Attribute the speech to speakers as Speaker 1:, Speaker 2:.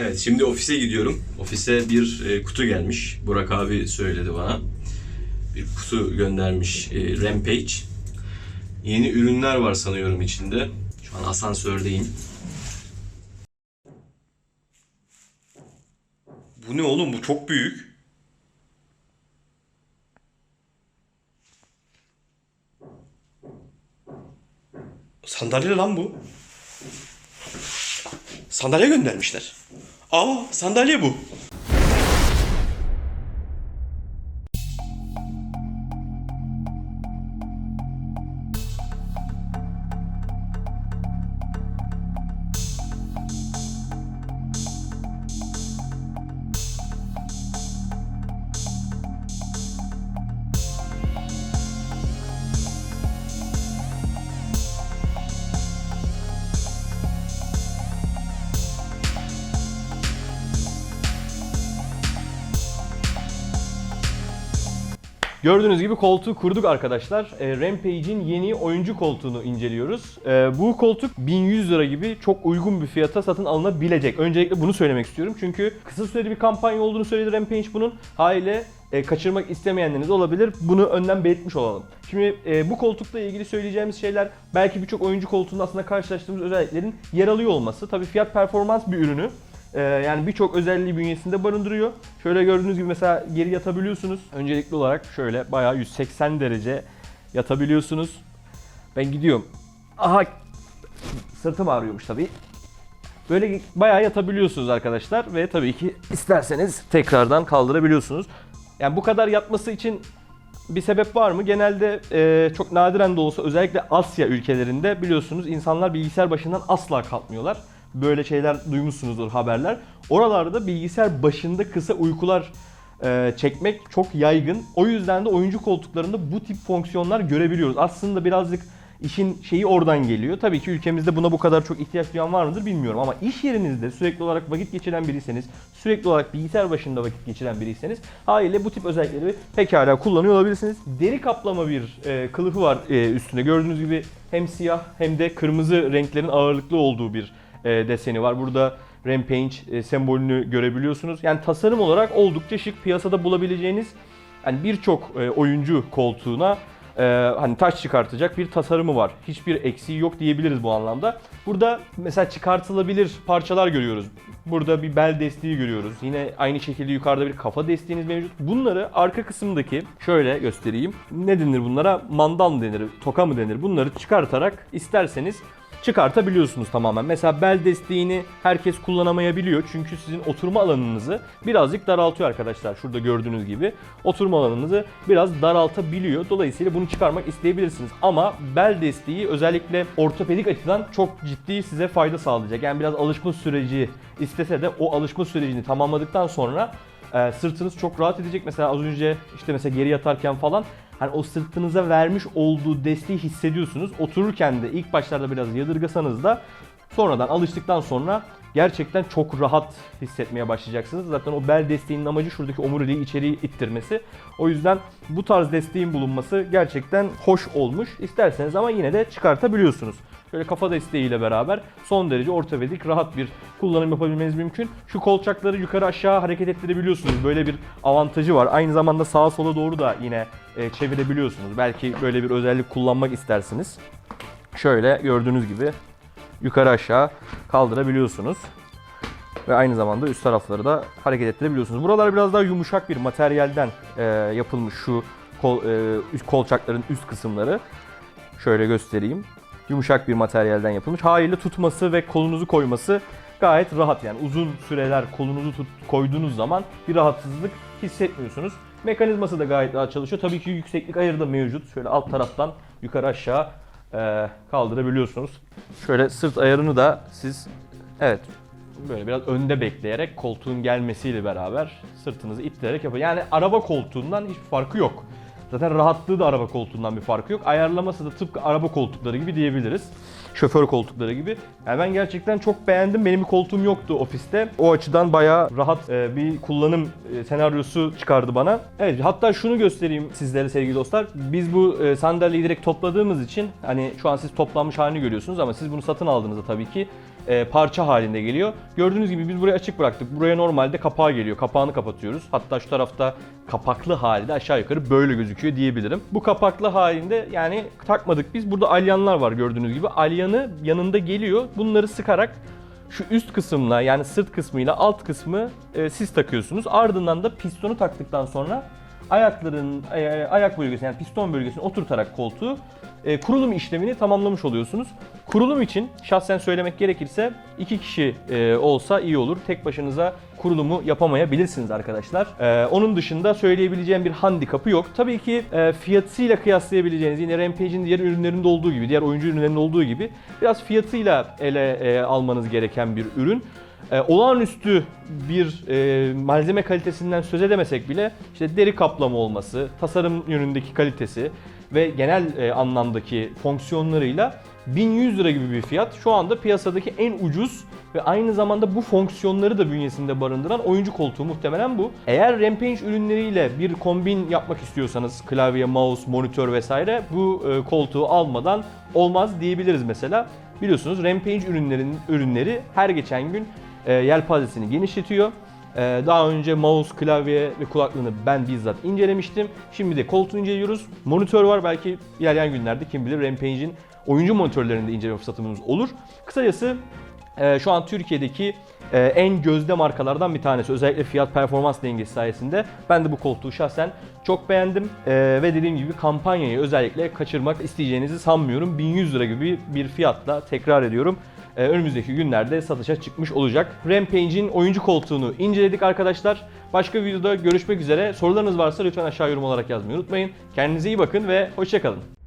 Speaker 1: Evet şimdi ofise gidiyorum. Ofise bir e, kutu gelmiş. Burak abi söyledi bana. Bir kutu göndermiş e, Rampage. Yeni ürünler var sanıyorum içinde. Şu an asansördeyim. Bu ne oğlum? Bu çok büyük. Sandalye lan bu. Sandalye göndermişler. Aa sandalye bu.
Speaker 2: Gördüğünüz gibi koltuğu kurduk arkadaşlar. E, Rampage'in yeni oyuncu koltuğunu inceliyoruz. E, bu koltuk 1100 lira gibi çok uygun bir fiyata satın alınabilecek. Öncelikle bunu söylemek istiyorum. Çünkü kısa süreli bir kampanya olduğunu söyledi Rampage bunun. Haliyle e, kaçırmak istemeyenleriniz olabilir. Bunu önden belirtmiş olalım. Şimdi e, bu koltukla ilgili söyleyeceğimiz şeyler belki birçok oyuncu koltuğunda aslında karşılaştığımız özelliklerin yer alıyor olması. Tabii fiyat performans bir ürünü. Ee, yani birçok özelliği bünyesinde barındırıyor. Şöyle gördüğünüz gibi mesela geri yatabiliyorsunuz. Öncelikli olarak şöyle bayağı 180 derece yatabiliyorsunuz. Ben gidiyorum. Aha sırtım ağrıyormuş tabii. Böyle bayağı yatabiliyorsunuz arkadaşlar ve tabii ki isterseniz tekrardan kaldırabiliyorsunuz. Yani bu kadar yatması için bir sebep var mı? Genelde e, çok nadiren de olsa özellikle Asya ülkelerinde biliyorsunuz insanlar bilgisayar başından asla kalkmıyorlar. Böyle şeyler duymuşsunuzdur haberler. Oralarda bilgisayar başında kısa uykular e, çekmek çok yaygın. O yüzden de oyuncu koltuklarında bu tip fonksiyonlar görebiliyoruz. Aslında birazcık işin şeyi oradan geliyor. Tabii ki ülkemizde buna bu kadar çok ihtiyaç duyan var mıdır bilmiyorum ama iş yerinizde sürekli olarak vakit geçiren biriyseniz, sürekli olarak bilgisayar başında vakit geçiren biriyseniz haliyle bu tip özellikleri pekala kullanıyor olabilirsiniz. Deri kaplama bir e, kılıfı var e, üstünde. Gördüğünüz gibi hem siyah hem de kırmızı renklerin ağırlıklı olduğu bir deseni var. Burada Rampage e, sembolünü görebiliyorsunuz. Yani tasarım olarak oldukça şık. Piyasada bulabileceğiniz yani birçok e, oyuncu koltuğuna e, hani taş çıkartacak bir tasarımı var. Hiçbir eksiği yok diyebiliriz bu anlamda. Burada mesela çıkartılabilir parçalar görüyoruz. Burada bir bel desteği görüyoruz. Yine aynı şekilde yukarıda bir kafa desteğiniz mevcut. Bunları arka kısımdaki şöyle göstereyim. Ne denir bunlara? Mandal mı denir? Toka mı denir? Bunları çıkartarak isterseniz çıkartabiliyorsunuz tamamen. Mesela bel desteğini herkes kullanamayabiliyor. Çünkü sizin oturma alanınızı birazcık daraltıyor arkadaşlar. Şurada gördüğünüz gibi oturma alanınızı biraz daraltabiliyor. Dolayısıyla bunu çıkarmak isteyebilirsiniz. Ama bel desteği özellikle ortopedik açıdan çok ciddi size fayda sağlayacak. Yani biraz alışma süreci istese de o alışma sürecini tamamladıktan sonra e, sırtınız çok rahat edecek. Mesela az önce işte mesela geri yatarken falan hani o sırtınıza vermiş olduğu desteği hissediyorsunuz. Otururken de ilk başlarda biraz yadırgasanız da sonradan alıştıktan sonra gerçekten çok rahat hissetmeye başlayacaksınız. Zaten o bel desteğinin amacı şuradaki omuriliği içeriye ittirmesi. O yüzden bu tarz desteğin bulunması gerçekten hoş olmuş. İsterseniz ama yine de çıkartabiliyorsunuz. Şöyle kafa desteğiyle beraber son derece ortopedik rahat bir kullanım yapabilmeniz mümkün. Şu kolçakları yukarı aşağı hareket ettirebiliyorsunuz. Böyle bir avantajı var. Aynı zamanda sağa sola doğru da yine e, çevirebiliyorsunuz. Belki böyle bir özellik kullanmak istersiniz. Şöyle gördüğünüz gibi yukarı aşağı kaldırabiliyorsunuz. Ve aynı zamanda üst tarafları da hareket ettirebiliyorsunuz. Buralar biraz daha yumuşak bir materyalden e, yapılmış şu kol, e, üst kolçakların üst kısımları. Şöyle göstereyim. Yumuşak bir materyalden yapılmış. Haliyle tutması ve kolunuzu koyması gayet rahat yani uzun süreler kolunuzu tut, koyduğunuz zaman bir rahatsızlık hissetmiyorsunuz. Mekanizması da gayet rahat çalışıyor. Tabii ki yükseklik ayarı da mevcut. Şöyle alt taraftan yukarı aşağı kaldırabiliyorsunuz. Şöyle sırt ayarını da siz evet böyle biraz önde bekleyerek koltuğun gelmesiyle beraber sırtınızı ittirerek yapın. Yani araba koltuğundan hiçbir farkı yok. Zaten rahatlığı da araba koltuğundan bir farkı yok. Ayarlaması da tıpkı araba koltukları gibi diyebiliriz. Şoför koltukları gibi. Yani ben gerçekten çok beğendim. Benim bir koltuğum yoktu ofiste. O açıdan bayağı rahat e, bir kullanım e, senaryosu çıkardı bana. Evet hatta şunu göstereyim sizlere sevgili dostlar. Biz bu e, sandalyeyi direkt topladığımız için hani şu an siz toplanmış halini görüyorsunuz ama siz bunu satın aldığınızda tabii ki e, parça halinde geliyor. Gördüğünüz gibi biz burayı açık bıraktık. Buraya normalde kapağı geliyor. Kapağını kapatıyoruz. Hatta şu tarafta kapaklı halde aşağı yukarı böyle gözüküyor diyebilirim. Bu kapaklı halinde yani takmadık biz. Burada alyanlar var gördüğünüz gibi. Alyanı yanında geliyor. Bunları sıkarak şu üst kısımla yani sırt kısmıyla alt kısmı e, siz takıyorsunuz. Ardından da pistonu taktıktan sonra ayakların ayak bölgesine yani piston bölgesine oturtarak koltuğu e, kurulum işlemini tamamlamış oluyorsunuz. Kurulum için şahsen söylemek gerekirse iki kişi e, olsa iyi olur. Tek başınıza kurulumu yapamayabilirsiniz arkadaşlar. E, onun dışında söyleyebileceğim bir handikapı yok. Tabii ki fiyatıyla kıyaslayabileceğiniz yine Rampage'in diğer ürünlerinde olduğu gibi, diğer oyuncu ürünlerinde olduğu gibi biraz fiyatıyla ele almanız gereken bir ürün. E, olağanüstü bir e, malzeme kalitesinden söz edemesek bile işte deri kaplama olması, tasarım yönündeki kalitesi ve genel e, anlamdaki fonksiyonlarıyla 1100 lira gibi bir fiyat. Şu anda piyasadaki en ucuz ve aynı zamanda bu fonksiyonları da bünyesinde barındıran oyuncu koltuğu muhtemelen bu. Eğer Rampage ürünleriyle bir kombin yapmak istiyorsanız klavye, mouse, monitör vesaire bu e, koltuğu almadan olmaz diyebiliriz mesela. Biliyorsunuz Rampage ürünlerin ürünleri her geçen gün e, yelpazesini genişletiyor. E, daha önce mouse, klavye ve kulaklığını ben bizzat incelemiştim. Şimdi de koltuğu inceliyoruz. Monitör var belki ilerleyen günlerde kim bilir Rampage'in oyuncu monitörlerinde inceleme fırsatımız olur. Kısacası e, şu an Türkiye'deki e, en gözde markalardan bir tanesi. Özellikle fiyat performans dengesi sayesinde. Ben de bu koltuğu şahsen çok beğendim. E, ve dediğim gibi kampanyayı özellikle kaçırmak isteyeceğinizi sanmıyorum. 1100 lira gibi bir fiyatla tekrar ediyorum önümüzdeki günlerde satışa çıkmış olacak. Rampage'in oyuncu koltuğunu inceledik arkadaşlar. Başka videoda görüşmek üzere. Sorularınız varsa lütfen aşağı yorum olarak yazmayı unutmayın. Kendinize iyi bakın ve hoşçakalın.